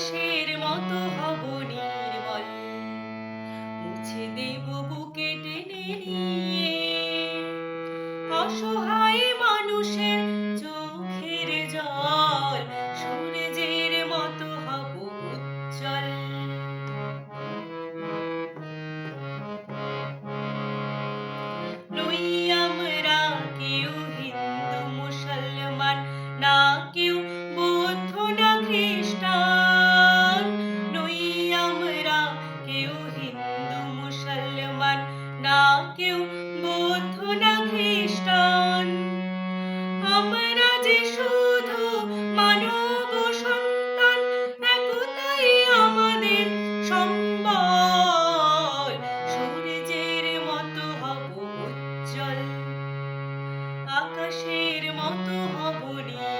আকাশের মতো হবে। না কেউ বৌদ্ধ না খ্রিস্টান। আমরা যে শুধু মানব সন্তান, একতাই আমাদের সম্বল। সূর্যের মতো হব উজ্জ্বল, আকাশের মতো হব নির্মল